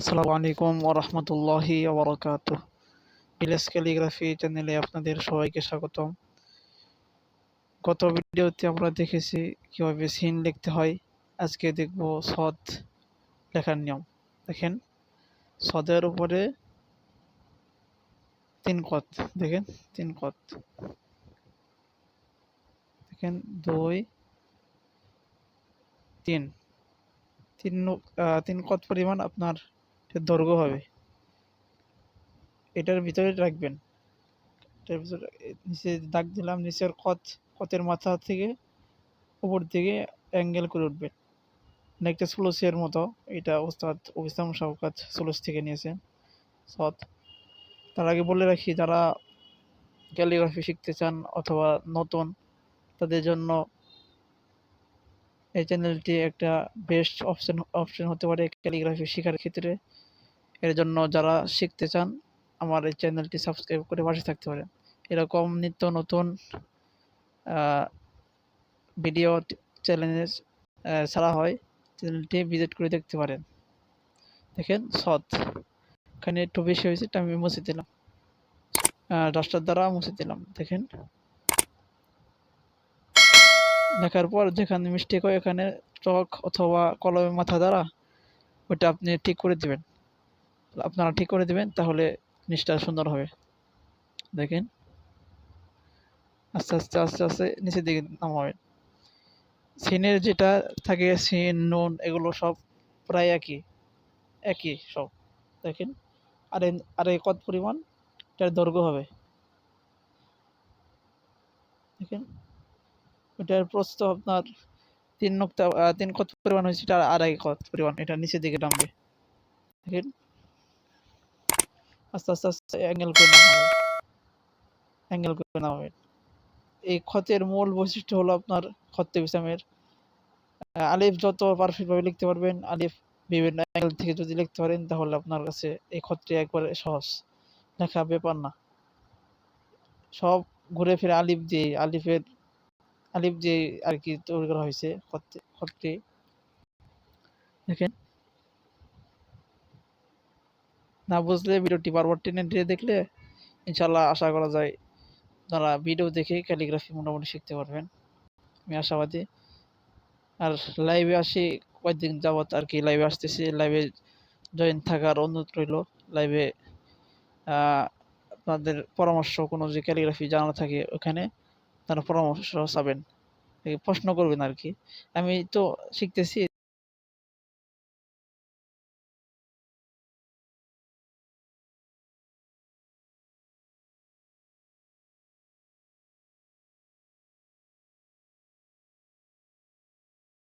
আসসালামু আলাইকুম ওরহমতুল্লাহি ওবরাকাত ভিলেজ ক্যালিগ্রাফি চ্যানেলে আপনাদের সবাইকে স্বাগতম। গত ভিডিওতে আমরা দেখেছি কীভাবে সিন লিখতে হয়। আজকে দেখব সদ লেখার নিয়ম। দেখেন, সদের উপরে তিন কত? দেখেন, তিন কত? দেখেন, দুই, তিন। তিন তিন কত পরিমাণ? আপনার এর দৈর্ঘ্য হবে। এটার ভিতরে রাখবেন। ভিতরে নিচে দাগ দিলাম, নিচের কত, কতের মাথা থেকে উপর দিকে অ্যাঙ্গেল করে উঠবেন। অনেকটা সুলসের মতো, এটা ওস্তাদ ইসলাম শওকাত সুলস থেকে নিয়েছেন, সৎ। তার আগে বলে রাখি, যারা ক্যালিগ্রাফি শিখতে চান অথবা নতুন, তাদের জন্য এই চ্যানেলটি একটা বেস্ট অপশন অপশন হতে পারে ক্যালিগ্রাফি শেখার ক্ষেত্রে। এর জন্য যারা শিখতে চান, আমার এই চ্যানেলটি সাবস্ক্রাইব করে পাশে থাকতে পারেন। এরকম নিত্য নতুন ভিডিও চ্যানেলে ছাড়া হয় চ্যানেলটি ভিজিট করে দেখতে পারেন। দেখেন, সৎ। এখানে একটু বেশি হয়েছে, এটা আমি মুছে দিলাম। ডাস্টার দ্বারা মুছে দিলাম। দেখেন। লেখার পর যেখানে মিস্টেক হয় এখানে চক অথবা কলমের মাথা দ্বারা ওটা আপনি ঠিক করে দিবেন। আপনারা ঠিক করে দিবেন, তাহলে জিনিসটা সুন্দর হবে। দেখেন। আস্তে আস্তে আস্তে আস্তে নিচের দিকে নামাবেন। সিনের যেটা থাকে, সিন, নুন, এগুলো সব প্রায় একই। একই সব। দেখেন। আর আর কত পরিমাণ? এটার দৈর্ঘ্য হবে। দেখেন। ওটার প্রস্থ আপনার তিন নক্তা তিন কত পরিমাণ হয়েছে? এটা আড়াই কত পরিমাণ? এটা নিচের দিকে নামবে। দেখেন। আস্তে আস্তে আস্তে অ্যাঙ্গেল করে হবে অ্যাঙ্গেল করে হবে এই ক্ষতের মূল বৈশিষ্ট্য হলো আপনার খত্তে বিসামের আলিফ যত পারফেক্টভাবে লিখতে পারবেন, আলিফ বিভিন্ন অ্যাঙ্গেল থেকে যদি লিখতে পারেন, তাহলে আপনার কাছে এই ক্ষতটি একবারে সহজ। লেখা ব্যাপার না। সব ঘুরে ফিরে আলিফ দিয়ে আলিফের আলিফ দিয়ে আর কি তৈরি করা হয়েছে খতটি দেখেন। না বুঝলে ভিডিওটি বারবার টেনে টেনে দেখলে ইনশাল্লাহ আশা করা যায় যারা ভিডিও দেখে ক্যালিগ্রাফি মোটামুটি শিখতে পারবেন। আমি আশাবাদী। আর লাইভে আসি, কয়েকদিন যাবৎ আর কি লাইভে আসতেছি। লাইভে জয়েন থাকার অনুরোধ রইল। লাইভে আপনাদের পরামর্শ, কোনো যে ক্যালিগ্রাফি জানা থাকে ওখানে তারা পরামর্শ চাবেন। প্রশ্ন করবেন আর কি আমি তো শিখতেছি